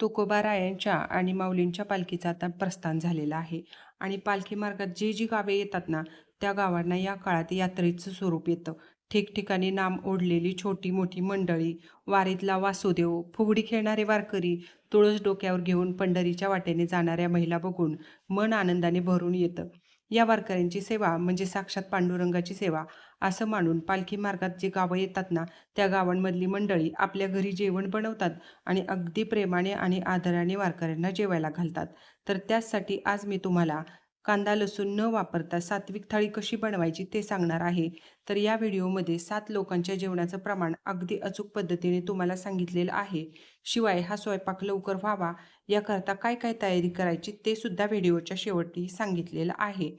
तुकोबारायांच्या आणि माऊलींच्या पालखीचं आता प्रस्थान झालेलं आहे. आणि पालखी मार्गात जी जी गावे येतात ना त्या गावांना या काळात यात्रेचं स्वरूप येतं. ठिकठिकाणी नाम ओढलेली छोटी मोठी मंडळी वारीतला वासुदेव फुगडी खेळणारे वारकरी तुळस डोक्यावर घेऊन पंढरीच्या वाटेने जाणाऱ्या महिला बघून मन आनंदाने भरून येतं. या वारकऱ्यांची सेवा म्हणजे साक्षात पांडुरंगाची सेवा असं मानून पालखी मार्गात जी गावं येतात ना त्या गावांमधली मंडळी आपल्या घरी जेवण बनवतात आणि अगदी प्रेमाने आणि आदराने वारकऱ्यांना जेवायला घालतात. तर त्याचसाठी आज मी तुम्हाला कांदा लसूण न वापरता सात्विक थाळी कशी बनवायची ते सांगणार आहे. तर या व्हिडिओमध्ये सात लोकांच्या जेवणाचं प्रमाण अगदी अचूक पद्धतीने तुम्हाला सांगितलेलं आहे. शिवाय हा स्वयंपाक लवकर व्हावा याकरता काय काय तयारी करायची ते सुद्धा व्हिडिओच्या शेवटी सांगितलेलं आहे.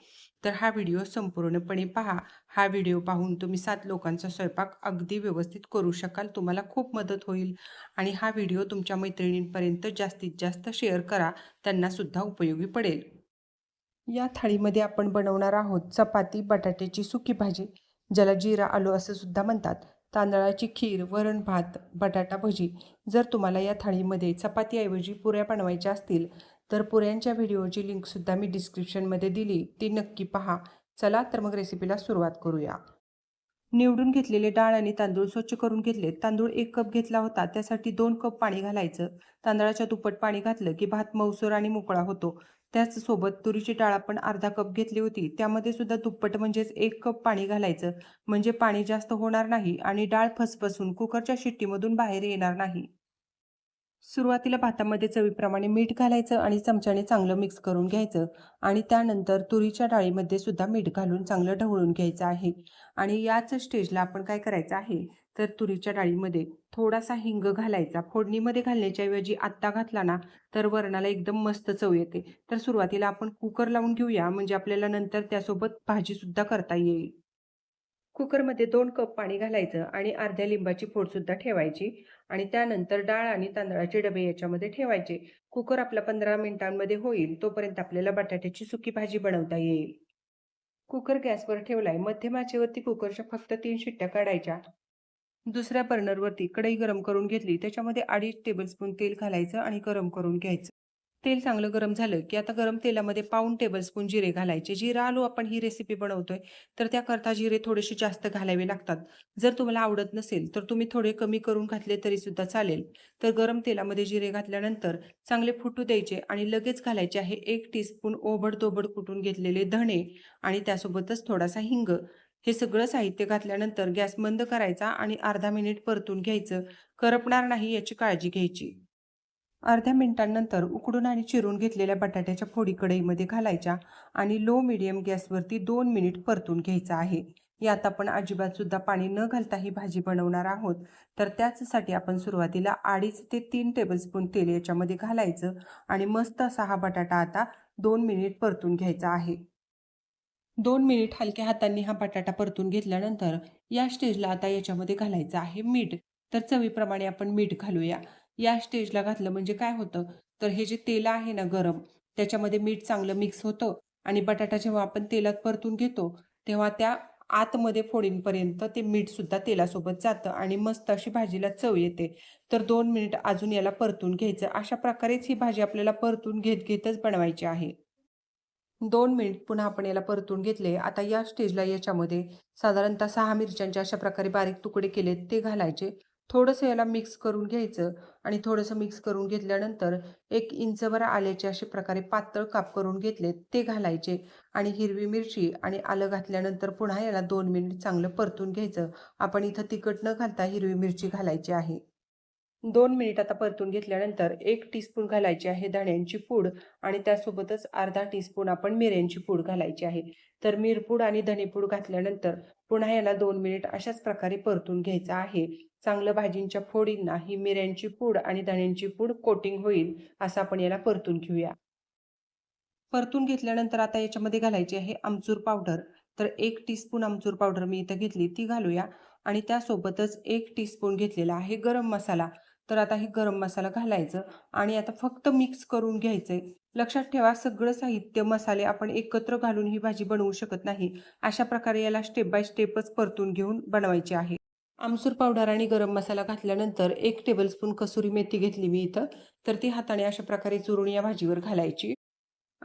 तर हा व्हिडिओ संपूर्णपणे पहा. हा व्हिडिओ पाहून तुम्ही सात लोकांचा स्वयंपाक अगदी व्यवस्थित करू शकाल तुम्हाला खूप मदत होईल. आणि हा व्हिडिओ तुमच्या मैत्रिणींपर्यंत जास्तीत जास्त शेअर करा त्यांना सुद्धा उपयोगी पडेल. या थाळीमध्ये आपण बनवणार आहोत चपाती बटाट्याची सुकी भाजी ज्याला जिरा आलू असं सुद्धा म्हणतात. तांदळाची खीर वरण भात बटाटा भजी. जर तुम्हाला या थाळीमध्ये चपातीऐवजी पुऱ्या बनवायच्या असतील तर पुऱ्यांच्या व्हिडिओची लिंकसुद्धा मी डिस्क्रिप्शनमध्ये दिली. ती नक्की पहा. चला तर मग रेसिपीला सुरुवात करूया. निवडून घेतलेले डाळ आणि तांदूळ स्वच्छ करून घेतले. तांदूळ एक कप घेतला होता. त्यासाठी दोन कप पाणी घालायचं. तांदळाच्या दुप्पट पाणी घातलं की भात मऊसूर आणि मोकळा होतो. त्याचसोबत तुरीची डाळ आपण अर्धा कप घेतली होती. त्यामध्ये सुद्धा दुप्पट म्हणजेच एक कप पाणी घालायचं. म्हणजे पाणी जास्त होणार नाही आणि डाळ फसफसून कुकरच्या शिट्टीमधून बाहेर येणार नाही. सुरुवातीला भातामध्ये चवीप्रमाणे मीठ घालायचं आणि चमच्याने चांगलं मिक्स करून घ्यायचं. आणि त्यानंतर तुरीच्या डाळीमध्ये सुद्धा मीठ घालून चांगलं ढवळून घ्यायचं आहे. आणि याच स्टेजला आपण काय करायचं आहे? तर तुरीच्या डाळीमध्ये थोडासा हिंग घालायचा. फोडणीमध्ये घालण्याच्या ऐवजी आत्ता घातला ना तर वरणाला एकदम मस्त चव येते. तर सुरुवातीला आपण कुकर लावून घेऊया म्हणजे आपल्याला नंतर त्यासोबत भाजीसुद्धा करता येईल. कुकरमध्ये दोन कप पाणी घालायचं आणि अर्ध्या लिंबाची फोडसुद्धा ठेवायची आणि त्यानंतर डाळ आणि तांदळाचे डबे याच्यामध्ये ठेवायचे. कुकर आपला पंधरा मिनिटांमध्ये होईल तोपर्यंत आपल्याला बटाट्याची सुकी भाजी बनवता येईल. कुकर गॅसवर ठेवलाय. मध्यम आचेवरती कुकरच्या फक्त तीन शिट्ट्या काढायच्या. दुसऱ्या बर्नरवरती कढई गरम करून घेतली. त्याच्यामध्ये अडीच टेबलस्पून तेल घालायचं आणि गरम करून घ्यायचं. तेल चांगलं गरम झालं की आता गरम तेलामध्ये पाऊन टेबलस्पून जिरे घालायचे. जिरा आलू आपण ही रेसिपी बनवतोय तर त्याकरता जिरे थोडेसे जास्त घालावे लागतात. जर तुम्हाला आवडत नसेल तर तुम्ही थोडे कमी करून घातले तरी सुद्धा चालेल. तर गरम तेलामध्ये जिरे घातल्यानंतर चांगले फुटू द्यायचे आणि लगेच घालायचे आहे एक टीस्पून ओबड कुटून घेतलेले धणे आणि त्यासोबतच थोडासा हिंग. हे सगळं साहित्य घातल्यानंतर गॅस बंद करायचा आणि अर्धा मिनिट परतून घ्यायचं. करपणार नाही याची काळजी घ्यायची. अर्ध्या मिनिटांनंतर उकडून आणि चिरून घेतलेल्या बटाट्याच्या फोडी कढईमध्ये घालायच्या आणि लो मिडियम गॅसवरती दोन मिनिट परतून घ्यायचं आहे. यात आपण अजिबात सुद्धा पाणी न घालता ही भाजी बनवणार आहोत. तर त्याचसाठी आपण सुरुवातीला अडीच ते तीन टेबलस्पून तेल याच्यामध्ये घालायचं आणि मस्त असा हा बटाटा आता दोन मिनिट परतून घ्यायचा आहे. दोन मिनिट हलक्या हातांनी हा बटाटा परतून घेतल्यानंतर या स्टेजला आता याच्यामध्ये घालायचं आहे मीठ. तर चवीप्रमाणे आपण मीठ घालूया. या स्टेजला घातलं म्हणजे काय होतं? तर हे जे तेल आहे ना गरम त्याच्यामध्ये मीठ चांगलं मिक्स होतं आणि बटाटा जेव्हा आपण तेलात परतून घेतो तेव्हा त्या आतमध्ये फोडींपर्यंत ते मीठ सुद्धा तेलासोबत जातं आणि मस्त अशी भाजीला चव येते. तर दोन मिनिट अजून याला परतून घ्यायचं. अशा प्रकारेच ही भाजी आपल्याला परतून घेत घेतच बनवायची आहे. दोन मिनिट पुन्हा आपण याला परतून घेतले. आता या स्टेजला याच्यामध्ये साधारणतः सहा मिरच्यांचे अशा प्रकारे बारीक तुकडे केलेत ते घालायचे. थोडंसं याला मिक्स करून घ्यायचं आणि थोडंसं मिक्स करून घेतल्यानंतर एक इंचभर आल्याचे अशा प्रकारे पातळ काप करून घेतले ते घालायचे आणि हिरवी मिरची आणि आलं घातल्यानंतर पुन्हा याला दोन मिनिट चांगलं परतून घ्यायचं. आपण इथं तिखट न घालता हिरवी मिरची घालायची आहे. दोन मिनिट आता परतून घेतल्यानंतर एक टीस्पून घालायची आहे धण्यांची पूड आणि त्यासोबतच अर्धा टीस्पून आपण मिऱ्यांची पूड घालायची आहे. तर मिरपूड आणि धनेपूड घातल्यानंतर पुन्हा याला दोन मिनिट अशाच प्रकारे परतून घ्यायचं आहे. चांगलं भाजींच्या फोडींना ही मिऱ्यांची पूड आणि धण्यांची पूड कोटिंग होईल असं आपण याला परतून घेऊया. परतून घेतल्यानंतर आता याच्यामध्ये घालायची आहे आमचूर पावडर. तर एक टीस्पून आमचूर पावडर मी इथं घेतली ती घालूया. आणि त्यासोबतच एक टीस्पून घेतलेला आहे गरम मसाला. तर आता हे गरम मसाला घालायचं आणि आता फक्त मिक्स करून घ्यायचंय. लक्षात ठेवा सगळं साहित्य मसाले आपण एकत्र घालून ही भाजी बनवू शकत नाही. अशा प्रकारे याला स्टेप बाय स्टेपच परतून घेऊन बनवायची आहे. आमसूर पावडर आणि गरम मसाला घातल्यानंतर एक टेबलस्पून कसुरी मेथी घेतली मी इथं. तर ती हाताने अशा प्रकारे चुरून या भाजीवर घालायची.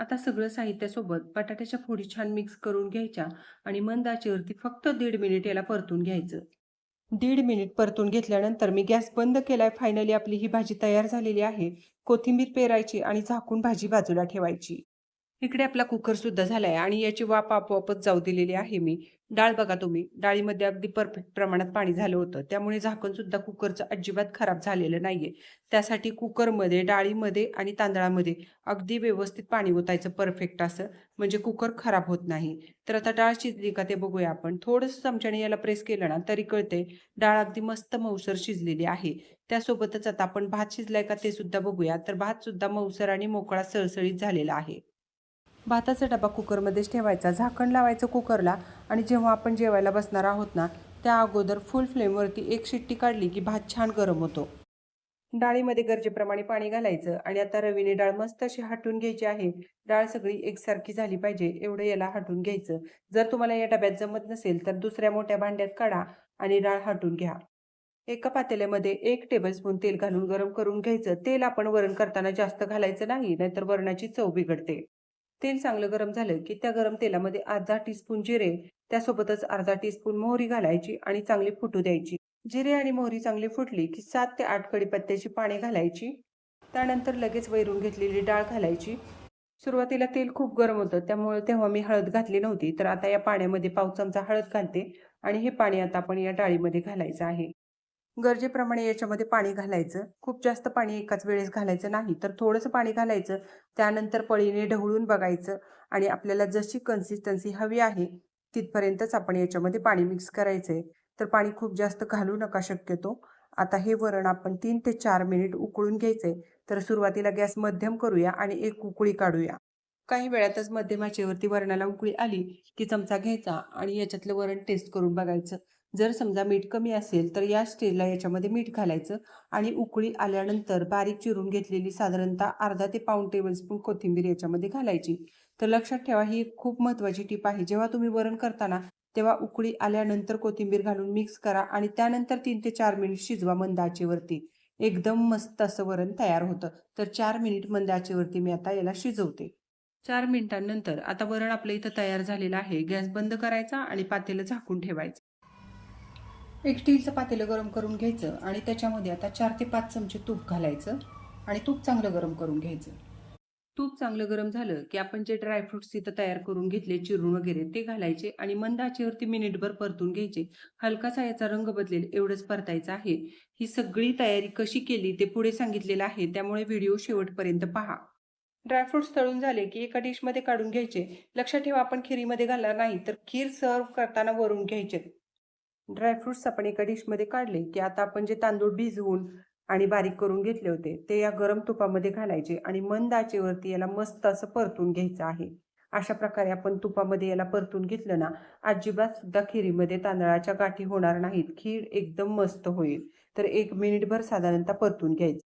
आता सगळं साहित्यासोबत बटाट्याच्या फोडी छान मिक्स करून घ्यायच्या आणि मंद आचेवरती फक्त दीड मिनिट याला परतून घ्यायचं. दीड मिनिट परतून घेतल्यानंतर मी गॅस बंद केलाय. फायनली आपली ही भाजी तयार झालेली आहे. कोथिंबीर पेरायची आणि झाकून भाजी बाजूला ठेवायची. इकडे आपला कुकर सुद्धा झालाय आणि याची वाफ आपोआपच जाऊ दिलेली आहे मी. डाळ बघा तुम्ही. डाळीमध्ये अगदी परफेक्ट प्रमाणात पाणी झालं होतं. त्यामुळे झाकण सुद्धा कुकरचं अजिबात खराब झालेलं नाहीये. त्यासाठी कुकरमध्ये डाळीमध्ये आणि तांदळामध्ये अगदी व्यवस्थित पाणी ओतायचं परफेक्ट असं. म्हणजे कुकर खराब होत नाही. तर आता डाळ शिजली का ते बघूया आपण. थोडंसं चमच्याने याला प्रेस केलं ना तरी कळते डाळ अगदी मस्त मऊसर शिजलेली आहे. त्यासोबतच आता आपण भात शिजलाय का ते सुद्धा बघूया. तर भात सुद्धा मऊसर आणि मोकळा सळसळीत झालेला आहे. भाताचा डबा कुकरमध्येच ठेवायचा झाकण लावायचं कुकरला आणि जेव्हा आपण जेवायला बसणार आहोत ना त्या अगोदर फुल फ्लेमवरती एक शिट्टी काढली की भात छान गरम होतो. डाळीमध्ये गरजेप्रमाणे पाणी घालायचं आणि आता रवीने डाळ मस्त अशी हटून घ्यायची आहे. डाळ सगळी एकसारखी झाली पाहिजे एवढं याला हटून घ्यायचं. जर तुम्हाला या डब्यात जमत नसेल तर दुसऱ्या मोठ्या भांड्यात काढा आणि डाळ हटून घ्या. एका पातेल्यामध्ये एक टेबलस्पून तेल घालून गरम करून घ्यायचं. तेल आपण वरण करताना जास्त घालायचं नाही नाहीतर वरणाची चव बिघडते. तेल चांगलं गरम झालं की त्या गरम तेलामध्ये अर्धा टीस्पून जिरे त्यासोबतच अर्धा टीस्पून मोहरी घालायची आणि चांगली फुटू द्यायची. जिरे आणि मोहरी चांगली फुटली की सात ते आठ कडीपत्त्याची पाने घालायची. त्यानंतर लगेच वैरून घेतलेली डाळ घालायची. सुरुवातीला तेल खूप गरम होतं त्यामुळे तेव्हा मी हळद घातली नव्हती. तर आता या पाण्यामध्ये पाव चमचा हळद घालते आणि हे पाणी आता आपण या डाळीमध्ये घालायचं आहे. गरजेप्रमाणे याच्यामध्ये पाणी घालायचं. खूप जास्त पाणी एकाच वेळेस घालायचं नाही तर थोडंसं पाणी घालायचं. त्यानंतर पळीने ढवळून बघायचं आणि आपल्याला जशी कन्सिस्टन्सी हवी आहे तिथपर्यंतच आपण याच्यामध्ये पाणी मिक्स करायचं आहे तर पाणी खूप जास्त घालू नका शक्यतो. आता हे वरण आपण तीन ते चार मिनिट उकळून घ्यायचंय. तर सुरुवातीला गॅस मध्यम करूया आणि एक उकळी काढूया. काही वेळातच मध्यमाचेवरती वरणाला उकळी आली की चमचा घ्यायचा आणि याच्यातलं वरण टेस्ट करून बघायचं. जर समजा मीठ कमी असेल तर या स्टेजला याच्यामध्ये मीठ घालायचं आणि उकळी आल्यानंतर बारीक चिरून घेतलेली साधारणतः अर्धा ते पाऊण टेबलस्पून कोथिंबीर याच्यामध्ये घालायची. तर लक्षात ठेवा ही खूप महत्त्वाची टीप आहे. जेव्हा तुम्ही वरण करताना तेव्हा उकळी आल्यानंतर कोथिंबीर घालून मिक्स करा आणि त्यानंतर तीन ते चार मिनिट शिजवा मंद आचेवरती एकदम मस्त असं वरण तयार होतं. तर चार मिनिट मंद आचेवरती मी आता याला शिजवते. चार मिनिटांनंतर आता वरण आपलं इथं तयार झालेलं आहे. गॅस बंद करायचा आणि पातेलं झाकून ठेवायचं. एक स्टीलचं पातेलं गरम करून घ्यायचं आणि त्याच्यामध्ये आता चार ते पाच चमचे तूप घालायचं आणि तूप चांगलं गरम करून घ्यायचं. तूप चांगलं गरम झालं की आपण जे ड्रायफ्रुट्स तिथं तयार करून घेतले चिरून वगैरे ते घालायचे आणि मंद आचेवरती मिनिटभर परतून घ्यायचे. हलकासा याचा रंग बदलेल एवढंच परतायचं आहे. ही सगळी तयारी कशी केली ते पुढे सांगितलेलं आहे त्यामुळे व्हिडिओ शेवटपर्यंत पहा. ड्रायफ्रुट्स तळून झाले की एका डिशमध्ये काढून घ्यायचे. लक्षात ठेवा आपण खिरीमध्ये घालणार नाही तर खीर सर्व करताना वरून घ्यायचे. ड्रायफ्रुट्स आपण एका डिशमध्ये काढले की आता आपण जे तांदूळ भिजवून आणि बारीक करून घेतले होते ते या गरम तुपामध्ये घालायचे आणि मंद आचेवरती याला मस्त असं परतून घ्यायचं आहे. अशा प्रकारे आपण तुपामध्ये याला परतून घेतलं ना अजिबात सुद्धा खिरीमध्ये तांदळाच्या गाठी होणार नाहीत. खीर एकदम मस्त होईल. तर एक मिनिटभर साधारणतः परतून घ्यायचं.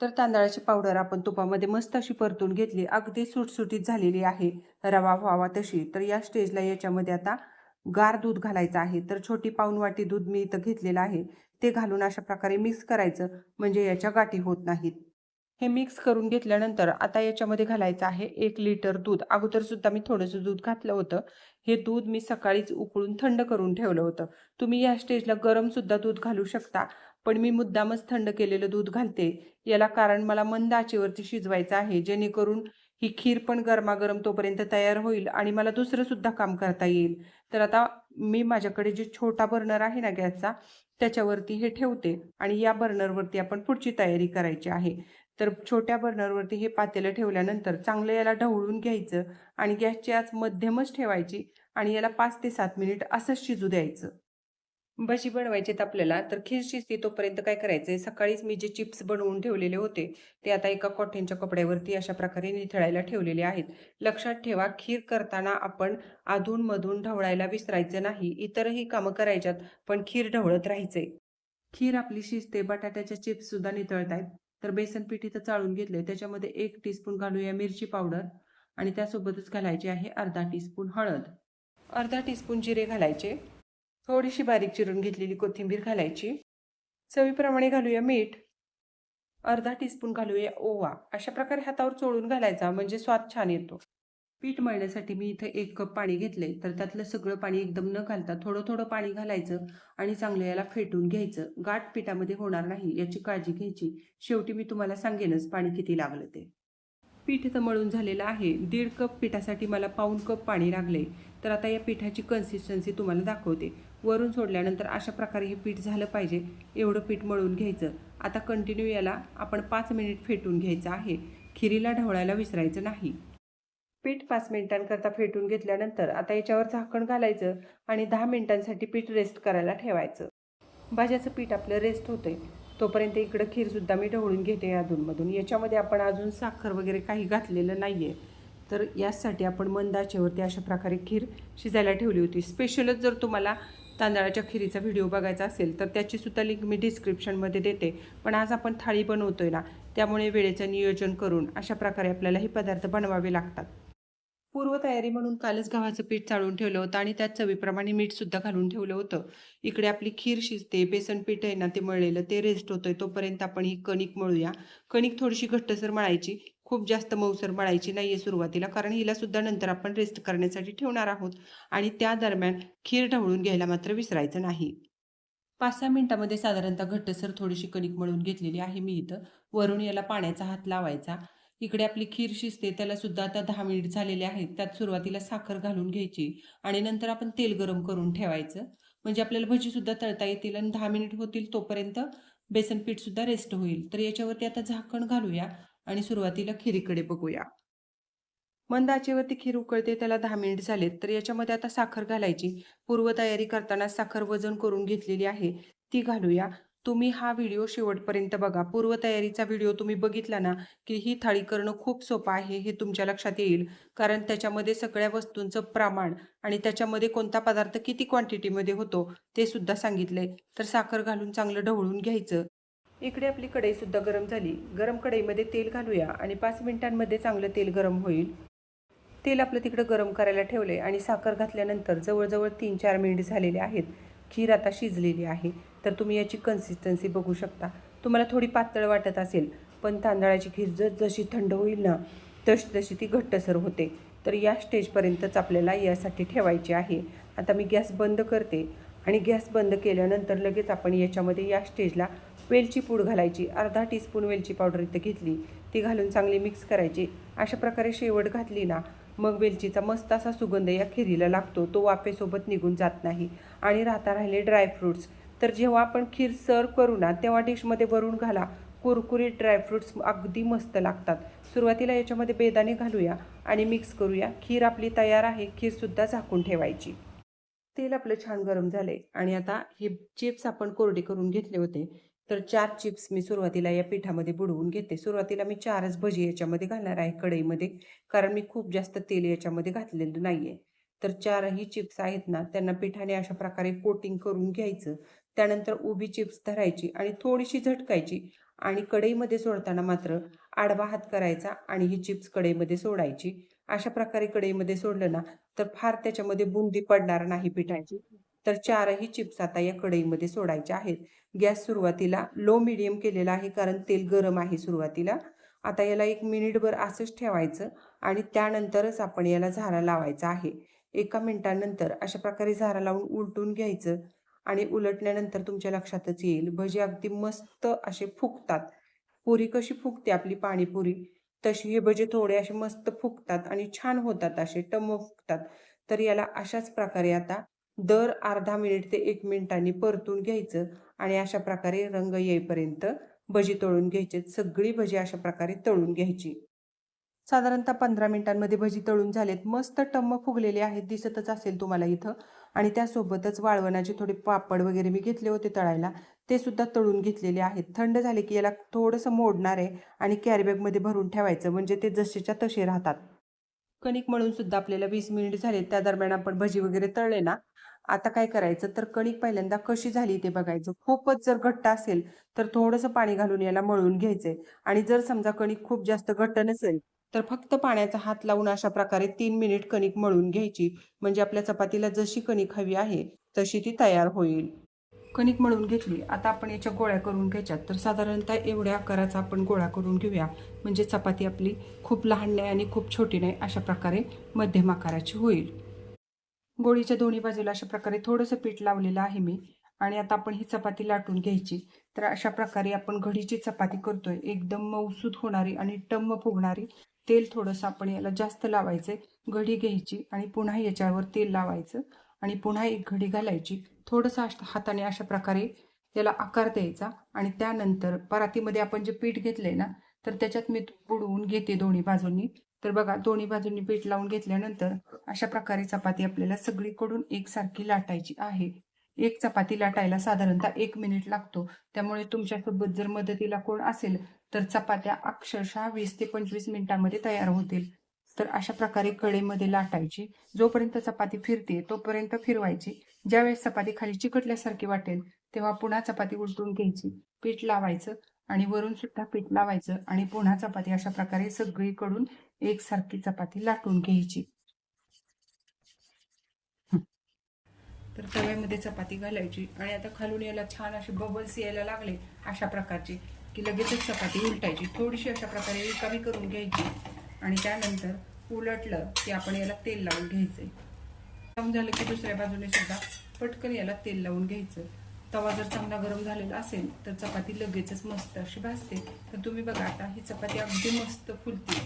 तर तांदळाची पावडर आपण तुपामध्ये मस्त अशी परतून घेतली. अगदी सुटसुटीत झालेली आहे. रवा व्हावा तशी. तर या स्टेजला याच्यामध्ये आता गार दूध घालायचं आहे तर छोटी पाऊन वाटी दूध मी इथं घेतलेलं आहे. ते घालून अशा प्रकारे मिक्स करायचं म्हणजे याच्या गाठी होत नाहीत. हे मिक्स करून घेतल्यानंतर आता याच्यामध्ये घालायचं आहे एक लिटर दूध. अगोदर सुद्धा मी थोडंसं दूध घातलं होतं. हे दूध मी सकाळीच उकळून थंड करून ठेवलं होतं. तुम्ही या स्टेजला गरम सुद्धा दूध घालू शकता पण मी मुद्दामच थंड केलेलं दूध घालते. याला कारण मला मंद आचेवरती शिजवायचं आहे जेणेकरून ही खीर पण गरमागरम तोपर्यंत तयार होईल आणि मला दुसरं सुद्धा काम करता येईल. तर आता मी माझ्याकडे जे छोटा बर्नर आहे ना गॅसचा त्याच्यावरती हे ठेवते आणि या बर्नरवरती आपण पुढची तयारी करायची आहे. तर छोट्या बर्नरवरती हे पातेलं ठेवल्यानंतर चांगलं याला ढवळून घ्यायचं आणि गॅसची आज मध्यमच ठेवायची आणि याला पाच ते सात मिनिट असंच शिजू द्यायचं. भजी बनवायचेत आपल्याला तर खीर शिजते तोपर्यंत काय करायचंय? सकाळीच मी जे चिप्स बनवून ठेवलेले होते ते आता एका कॉटनच्या कपड्यावरती अशा प्रकारे निथळायला ठेवलेले आहेत. लक्षात ठेवा खीर करताना आपण अधूनमधून ढवळायला विसरायचं नाही. इतरही कामं करायच्यात पण खीर ढवळत राहायचंय. खीर आपली शिजते बटाट्याच्या चिप्स सुद्धा नितळत आहेत. तर बेसन पीठ इथं चाळून घेतले त्याच्यामध्ये एक टीस्पून घालूया मिरची पावडर आणि त्यासोबतच घालायची आहे अर्धा टीस्पून हळद. अर्धा टीस्पून जिरे घालायचे. थोडीशी बारीक चिरून घेतलेली कोथिंबीर घालायची. चवीप्रमाणे घालूया मीठ. अर्धा टीस्पून घालूया ओवा. अशा प्रकारे हातावर चोळून घालायचा म्हणजे स्वाद छान येतो. पीठ मळण्यासाठी मी इथं एक कप पाणी घेतले तर त्यातलं सगळं पाणी एकदम न घालता थोडं थोडं पाणी घालायचं आणि चांगलं याला फेटून घ्यायचं. गाठ पिठामध्ये होणार नाही याची काळजी घ्यायची. शेवटी मी तुम्हाला सांगेनच पाणी किती लागलं ते. पीठ इथं मळून झालेलं आहे. दीड कप पिठासाठी मला पाऊण कप पाणी लागले तर आता या पिठाची कन्सिस्टन्सी तुम्हाला दाखवते. वरून सोडल्यानंतर अशा प्रकारे हे पीठ झालं पाहिजे एवढं पीठ मळून घ्यायचं. आता कंटिन्यू याला आपण पाच मिनिट फेटून घ्यायचं आहे. खिरीला ढवळायला विसरायचं नाही. पीठ पाच मिनिटांकरता फेटून घेतल्यानंतर आता याच्यावर झाकण घालायचं आणि दहा मिनिटांसाठी पीठ रेस्ट करायला ठेवायचं. भाज्याचं पीठ आपलं रेस्ट होतंय. तोपर्यंत इकडं खीरसुद्धा मी ढवळून घेते अधूनमधून. याच्यामध्ये आपण अजून साखर वगैरे काही घातलेलं नाही आहे तर यासाठी आपण मंदाचेवरती अशा प्रकारे खीर शिजायला ठेवली होती. स्पेशलच जर तुम्हाला तांदळाच्या खिरीचा व्हिडिओ बघायचा असेल तर त्याचीसुद्धा लिंक मी डिस्क्रिप्शनमध्ये देते. पण आज आपण थाळी बनवतो आहे ना त्यामुळे वेळेचं नियोजन करून अशा प्रकारे आपल्याला हे पदार्थ बनवावे लागतात. पूर्वतयारी म्हणून कालच गव्हाचं पीठ चाळून ठेवलं होतं आणि त्यात चवीप्रमाणे मीठसुद्धा घालून ठेवलं होतं. इकडे आपली खीर शिजते बेसन पीठ आहे ना ते मळलेलं ते रेस्ट होतंय तोपर्यंत आपण ही कणिक मळूया. कणिक थोडीशी घट्टसर मळायची खूप जास्त मऊसर मळायची नाही आहे सुरुवातीला कारण हिला सुद्धा नंतर आपण रेस्ट करण्यासाठी ठेवणार आहोत. आणि त्या दरम्यान खीर ढवळून घ्यायला मात्र विसरायचं नाही. पाच सहा मिनिटामध्ये साधारणतः घट्टसर थोडीशी कणिक मळून घेतलेली आहे मी इथं. वरून याला पाण्याचा हात लावायचा. इकडे आपली खीर शिजते त्याला सुद्धा आता दहा मिनिट झालेले आहेत. त्यात सुरुवातीला साखर घालून घ्यायची आणि नंतर आपण तेल गरम करून ठेवायचं. म्हणजे आपल्याला भजीसुद्धा तळता येतील आणि दहा मिनिट होतील तोपर्यंत बेसन पीठसुद्धा रेस्ट होईल. तर याच्यावरती आता झाकण घालूया. आणि सुरुवातीला खिरीकडे बघूया. मंद आचेवरती खीर उकळते त्याला दहा मिनिट झालेत तर याच्यामध्ये आता साखर घालायची. पूर्वतयारी करताना साखर वजन करून घेतलेली आहे ती घालूया. तुम्ही हा व्हिडिओ शेवटपर्यंत बघा. पूर्वतयारीचा व्हिडिओ तुम्ही बघितला ना की ही थाळी करणं खूप सोपं आहे हे तुमच्या लक्षात येईल. कारण त्याच्यामध्ये सगळ्या वस्तूंचं प्रमाण आणि त्याच्यामध्ये कोणता पदार्थ किती क्वांटिटीमध्ये होतो ते सुद्धा सांगितले तर साखर घालून चांगलं ढवळून घ्यायचं. इकडे आपली कढईसुद्धा गरम झाली. गरम कढईमध्ये तेल घालूया आणि पाच मिनिटांमध्ये चांगलं तेल गरम होईल. तेल आपलं तिकडं गरम करायला ठेवले आणि साखर घातल्यानंतर जवळजवळ तीन चार मिनिट झालेले आहेत. खीर आता शिजलेली आहे. तर तुम्ही याची कन्सिस्टन्सी बघू शकता. तुम्हाला थोडी पातळ वाटत असेल पण तांदळाची खीर जशी थंड होईल ना तशी तशी ती घट्टसर होते. तर या स्टेजपर्यंतच आपल्याला यासाठी ठेवायची आहे. आता मी गॅस बंद करते आणि गॅस बंद केल्यानंतर लगेच आपण याच्यामध्ये या स्टेजला वेलची पूड घालायची अर्धा टीस्पून वेलची पावडर इथं घेतली ती घालून चांगली मिक्स करायची. अशा प्रकारे शेवट घातली ना मग वेलचीचा मस्त असा सुगंध या खिरीला लागतो तो वाफेसोबत निघून जात नाही. आणि राहता राहिले ड्रायफ्रूट्स तर जेव्हा आपण खीर सर्व करू ना तेव्हा डिशमध्ये भरून घाला कुरकुरीत ड्रायफ्रूट्स अगदी मस्त लागतात. सुरुवातीला याच्यामध्ये बेदाणे घालूया आणि मिक्स करूया. खीर आपली तयार आहे खीरसुद्धा झाकून ठेवायची. तेल आपलं छान गरम झाले आणि आता हे चिप्स आपण कोरडे करून घेतले होते. तर चार चिप्स मी सुरुवातीला या पिठामध्ये बुडवून घेते. सुरुवातीला मी चारच भजी याच्यामध्ये घालणार आहे कढईमध्ये कारण मी खूप जास्त तेल याच्यामध्ये घातलेलं नाही आहे तर चारही चिप्स आहेत ना त्यांना पिठाने अशा प्रकारे कोटिंग करून घ्यायचं. त्यानंतर उभी चिप्स धरायची आणि थोडीशी झटकायची आणि कढईमध्ये सोडताना मात्र आडवा हात करायचा आणि ही चिप्स कढईमध्ये सोडायची. अशा प्रकारे कढईमध्ये सोडलं ना तर फार त्याच्यामध्ये बुंदी पडणार नाही पिठाची. तर चारही चिप्स आता या कढईमध्ये सोडायच्या आहेत. गॅस सुरुवातीला लो मिडियम केलेला आहे कारण तेल गरम आहे सुरुवातीला. आता याला एक मिनिटभर असंच ठेवायचं आणि त्यानंतरच आपण याला झारा लावायचा आहे. एका मिनिटानंतर अशा प्रकारे झारा लावून उलटून घ्यायचं आणि उलटल्यानंतर तुमच्या लक्षातच येईल भजी अगदी मस्त असे फुगतात. पुरी कशी फुगते आपली पाणीपुरी तशी हे भजे थोडे असे मस्त फुगतात आणि छान होतात असे टम्म फुगतात तर याला अशाच प्रकारे आता दर अर्धा मिनिट ते एक मिनिटांनी परतून घ्यायचं आणि अशा प्रकारे रंग येईपर्यंत भजी तळून घ्यायचे. सगळी भजी अशा प्रकारे तळून घ्यायची. साधारणतः पंधरा मिनिटांमध्ये भजी तळून झालेत. मस्त टम्म फुगलेले आहेत. दिसतच असेल तुम्हाला इथं. आणि त्यासोबतच वाळवणाचे थोडे पापड वगैरे मी घेतले होते तळायला. ते सुद्धा तळून घेतलेले आहेत. थंड झाले की याला थोडंसं मोडणार आहे आणि कॅरीबॅगमध्ये भरून ठेवायचं. म्हणजे ते जसेच्या तसे राहतात. कणिक मळून सुद्धा आपल्याला वीस मिनिट झाले त्या दरम्यान आपण भजी वगैरे तळले ना आता काय करायचं? तर कणिक पहिल्यांदा कशी झाली ते बघायचं. खूपच जर घट्ट असेल तर थोडंसं पाणी घालून याला मळून घ्यायचंय. आणि जर समजा कणिक खूप जास्त घट्ट नसेल तर फक्त पाण्याचा हात लावून अशा प्रकारे तीन मिनिट कणिक मळून घ्यायची. म्हणजे आपल्या चपातीला जशी कणिक हवी आहे तशी ती तयार होईल. कणिक मळून घेतली. आता आपण याच्या गोळ्या करून घ्यायच्यात. तर साधारणतः एवढ्या आकाराचा आपण गोळा करून घेऊया. म्हणजे चपाती आपली खूप लहान नाही आणि खूप छोटी नाही अशा प्रकारे मध्यम आकाराची होईल. गोळीच्या दोन्ही बाजूला अशा प्रकारे थोडंसं पीठ लावलेलं आहे मी. आणि आता आपण ही चपाती लाटून घ्यायची. तर अशा प्रकारे आपण घडीची चपाती करतोय. एकदम मऊसूद होणारी आणि टम्म फुगणारी. तेल थोडंसं आपण याला जास्त लावायचे घडी घ्यायची आणि पुन्हा याच्यावर तेल लावायचं. आणि पुन्हा एक घडी घालायची. थोडंसं अश- हाताने अशा प्रकारे याला आकार द्यायचा. आणि त्यानंतर परातीमध्ये आपण जे पीठ घेतलंय ना तर त्याच्यात मी बुडवून घेते दोन्ही बाजूंनी. तर बघा दोन्ही बाजूंनी पीठ लावून घेतल्यानंतर अशा प्रकारे चपाती आपल्याला सगळीकडून एकसारखी लाटायची आहे. एक चपाती लाटायला साधारणतः एक मिनिट लागतो. त्यामुळे तुमच्यासोबत जर मदतीला कोण असेल तर चपात्या अक्षरशः वीस ते पंचवीस मिनिटांमध्ये तयार होतील. तर अशा प्रकारे कडेमध्ये लाटायची. जोपर्यंत चपाती फिरते तोपर्यंत फिरवायची. ज्यावेळेस चपाती खाली चिकटल्यासारखी वाटेल तेव्हा पुन्हा चपाती उलटून घ्यायची. पीठ लावायचं. आणि वरून सुद्धा पीठ लावायचं आणि पुन्हा चपाती अशा प्रकारे सगळीकडून एकसारखी चपाती लाटून घ्यायची. तर तव्यामध्ये चपाती घालायची आणि आता खालून याला छान असे बबल्स यायला लागले अशा प्रकारचे की लगेचच चपाती उलटायची. थोडीशी अशा प्रकारे कमी करून घ्यायची आणि त्यानंतर उलटलं की आपण याला तेल लावून घ्यायचं लावून झालं की दुसऱ्या बाजूने सुद्धा पटकन याला तेल लावून घ्यायचं. तवा जर चांगला गरम झालेला असेल तर चपाती लगेचच मस्त अशी भाजते. तर तुम्ही बघा आता ही चपाती अगदी मस्त फुलते.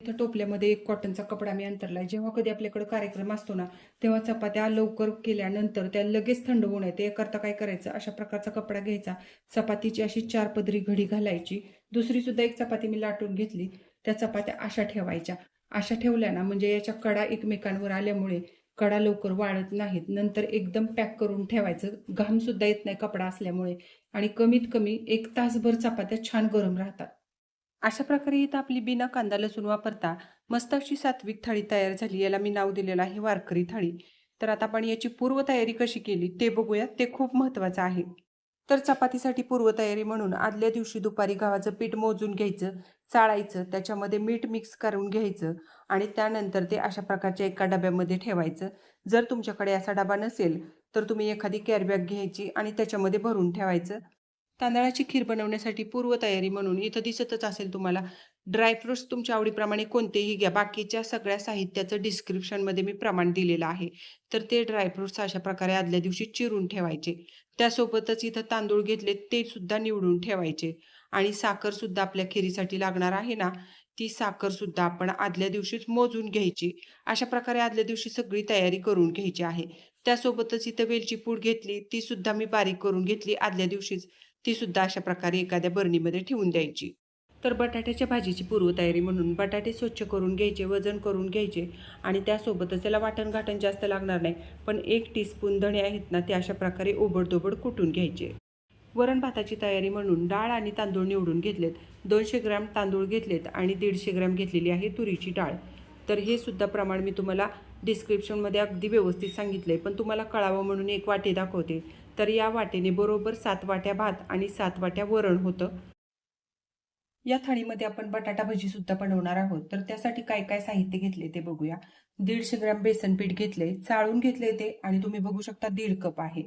इथं टोपल्यामध्ये एक कॉटनचा कपडा मी अंतरलाय. जेव्हा कधी आपल्याकडे कार्यक्रम असतो ना तेव्हा चपात्या लवकर केल्यानंतर त्या लगेच थंड होऊ नये करता काय करायचं? अशा प्रकारचा कपडा घ्यायचा. चपातीची अशी चार पदरी घडी घालायची. दुसरी सुद्धा एक चपाती मी लाटून घेतली. त्या चपात्या अशा ठेवायच्या. अशा ठेवल्या ना म्हणजे याच्या कडा एकमेकांवर आल्यामुळे कडा लवकर वाळत नाहीत. नंतर एकदम पॅक करून ठेवायचं. घामसुद्धा येत नाही कपडा असल्यामुळे. आणि कमीत कमी एक तासभर चपात्या छान गरम राहतात. अशा प्रकारे इथं आपली बिना कांदा लसूण वापरता मस्त अशी सात्विक थाळी तयार झाली. याला मी नाव दिलेलं आहे वारकरी थाळी. तर आता आपण याची पूर्वतयारी कशी केली ते बघूया ते खूप महत्त्वाचं आहे. तर चपातीसाठी पूर्वतयारी म्हणून आदल्या दिवशी दुपारी गव्हाचं पीठ मोजून घ्यायचं. चाळायचं त्याच्यामध्ये मीठ मिक्स करून घ्यायचं आणि त्यानंतर ते अशा प्रकारच्या एका डब्यामध्ये ठेवायचं. जर तुमच्याकडे असा डबा नसेल तर तुम्ही एखादी कॅरबॅग घ्यायची आणि त्याच्यामध्ये भरून ठेवायचं. तांदळाची खीर बनवण्यासाठी पूर्वतयारी म्हणून इथं दिसतच असेल तुम्हाला. ड्रायफ्रुट्स तुमच्या आवडीप्रमाणे कोणतेही घ्या. बाकीच्या सगळ्या साहित्याचं डिस्क्रिप्शनमध्ये मी प्रमाण दिलेलं आहे. तर ते ड्रायफ्रुट्स अशा प्रकारे आदल्या दिवशी चिरून ठेवायचे. त्यासोबतच इथं तांदूळ घेतले ते सुद्धा निवडून ठेवायचे. आणि साखरसुद्धा आपल्या खिरीसाठी लागणार आहे ना ती साखरसुद्धा आपण आदल्या दिवशीच मोजून घ्यायची. अशा प्रकारे आदल्या दिवशी सगळी तयारी करून घ्यायची आहे. त्यासोबतच इथं वेलची पूड घेतली ती सुद्धा मी बारीक करून घेतली. आदल्या दिवशीच ती सुद्धा अशा प्रकारे एखाद्या बरणीमध्ये ठेवून द्यायची. तर बटाट्याच्या भाजीची पूर्वतयारी म्हणून बटाटे स्वच्छ करून घ्यायचे वजन करून घ्यायचे आणि त्यासोबतच त्याला वाटण घाटण जास्त लागणार नाही. पण एक टीस्पून धणे आहेत ना ते अशा प्रकारे ओबडधोबड कुटून घ्यायचे. वरण भाताची तयारी म्हणून डाळ आणि तांदूळ निवडून घेतलेत. दोनशे ग्रॅम तांदूळ घेतलेत आणि दीडशे ग्रॅम घेतलेली आहे तुरीची डाळ. तर हे सुद्धा प्रमाण मी तुम्हाला डिस्क्रिप्शनमध्ये अगदी व्यवस्थित सांगितलं आहे पण तुम्हाला कळावं म्हणून एक वाटी दाखवते. तर या वाटेने बरोबर सात वाट्या भात आणि सात वाट्या वरण होतं. या थाळीमध्ये आपण बटाटा भजी सुद्धा बनवणार आहोत. तर त्यासाठी काय काय साहित्य घेतले ते बघूया. दीडशे ग्रॅम बेसन पीठ घेतले चाळून घेतले ते आणि तुम्ही बघू शकता दीड कप आहे.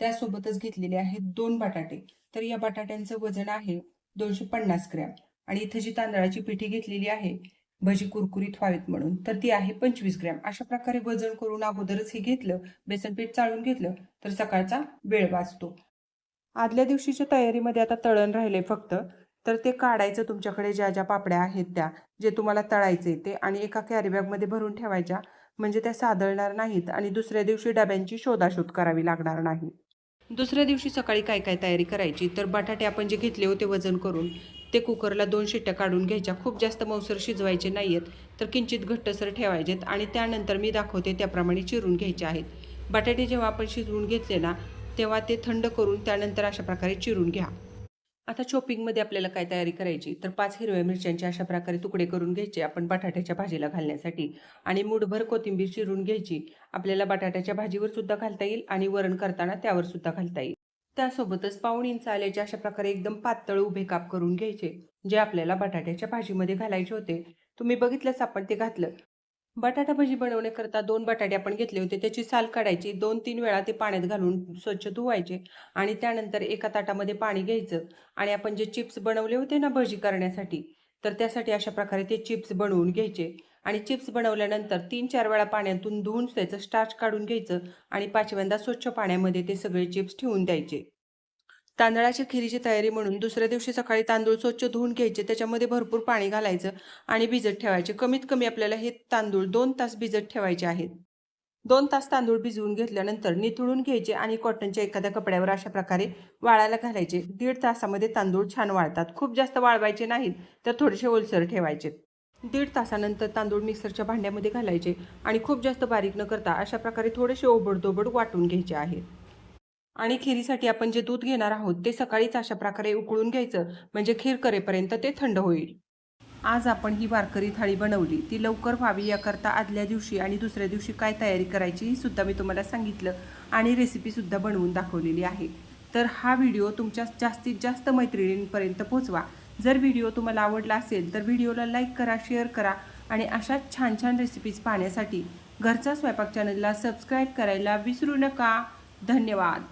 त्यासोबतच घेतलेले आहेत दोन बटाटे. तर या बटाट्यांचं वजन आहे दोनशे पन्नास ग्रॅम. आणि इथं जी तांदळाची पिठी घेतलेली आहे भजी कुरकुरीत व्हावीत म्हणून तर ती आहे पंचवीस ग्रॅम. अशा प्रकारे वजन करून अगोदरच हे घेतलं बेसन पीठ चाळून घेतलं तर सकाळचा वेळ वाचतो. आदल्या दिवशीच्या तयारीमध्ये आता तळण राहिले फक्त. तर ते काढायचं तुमच्याकडे ज्या ज्या पापड्या आहेत त्या जे तुम्हाला तळायचे ते आणि एका कॅरीबॅगमध्ये भरून ठेवायच्या. म्हणजे त्या सादळणार नाहीत आणि दुसऱ्या दिवशी डब्यांची शोधाशोध करावी लागणार नाही. दुसऱ्या दिवशी सकाळी काय काय तयारी करायची? तर बटाटे आपण जे घेतले होते वजन करून ते कुकरला दोन शिट्ट्या काढून घ्यायच्या. खूप जास्त मौसर शिजवायचे नाही आहेत तर किंचित घट्टसर ठेवायचेत आणि त्यानंतर मी दाखवते त्याप्रमाणे चिरून घ्यायचे आहेत. बटाटे जेव्हा आपण शिजवून घेतले ना तेव्हा ते थंड करून त्यानंतर अशा प्रकारे चिरून घ्या. आता चॉपिंगमध्ये आपल्याला काय तयारी करायची? तर पाच हिरव्या मिरच्यांचे अशा प्रकारे तुकडे करून घ्यायचे आपण बटाट्याच्या भाजीला घालण्यासाठी. आणि मुठभर कोथिंबीर चिरून घ्यायची. आपल्याला बटाट्याच्या भाजीवर सुद्धा घालता येईल आणि वरण करताना त्यावर सुद्धा घालता येईल. त्यासोबतच पाऊण इंच आल्याचे अशा प्रकारे एकदम पातळ उभे काप करून घ्यायचे जे आपल्याला बटाट्याच्या भाजीमध्ये घालायचे होते. तुम्ही बघितलंच आपण ते घातलं. बटाटा भजी बनवण्याकरता दोन बटाटे आपण घेतले होते. त्याची साल काढायची. दोन तीन वेळा ते पाण्यात घालून स्वच्छ धुवायचे आणि त्यानंतर एका ताटामध्ये पाणी घ्यायचं आणि आपण जे चिप्स बनवले होते ना भजी करण्यासाठी तर त्यासाठी अशा प्रकारे ते चिप्स बनवून घ्यायचे आणि चिप्स बनवल्यानंतर तीन चार वेळा पाण्यातून धुवून त्याचं स्टार्च काढून घ्यायचं आणि पाचव्यांदा स्वच्छ पाण्यामध्ये ते सगळे चिप्स ठेवून द्यायचे. तांदळाच्या खिरीची तयारी म्हणून दुसऱ्या दिवशी सकाळी तांदूळ स्वच्छ धुवून घ्यायचे त्याच्यामध्ये भरपूर पाणी घालायचं आणि भिजत ठेवायचे. कमीत कमी आपल्याला हे तांदूळ दोन तास भिजत ठेवायचे आहेत. दोन तास तांदूळ भिजवून घेतल्यानंतर निथळून घ्यायचे आणि कॉटनच्या एखाद्या कपड्यावर अशा प्रकारे वाळायला घालायचे. दीड तासामध्ये तांदूळ छान वाळतात. खूप जास्त वाळवायचे नाहीत तर थोडेसे ओलसर ठेवायचे. दीड तासानंतर तांदूळ मिक्सरच्या भांड्यामध्ये घालायचे आणि खूप जास्त बारीक न करता अशा प्रकारे थोडेसे ओबडधोबड वाटून घ्यायचे आहेत आणि खिरीसाठी आपण जे दूध घेणार आहोत ते सकाळीच अशा प्रकारे उकळून घ्यायचं. म्हणजे खीर करेपर्यंत ते थंड होईल. आज आपण ही वारकरी थाळी बनवली. ती लवकर व्हावी याकरता आदल्या दिवशी आणि दुसऱ्या दिवशी काय तयारी करायची ही सुद्धा मी तुम्हाला सांगितलं आणि रेसिपीसुद्धा बनवून दाखवलेली आहे. तर हा व्हिडिओ तुमच्या जास्तीत जास्त मैत्रिणींपर्यंत पोहोचवा जर व्हिडिओ तुम्हाला आवडला असेल तर व्हिडिओला लाईक करा शेअर करा आणि अशाच छान छान रेसिपीज पाहण्यासाठी घरचा स्वयंपाक चॅनलला सबस्क्राईब करायला विसरू नका. धन्यवाद.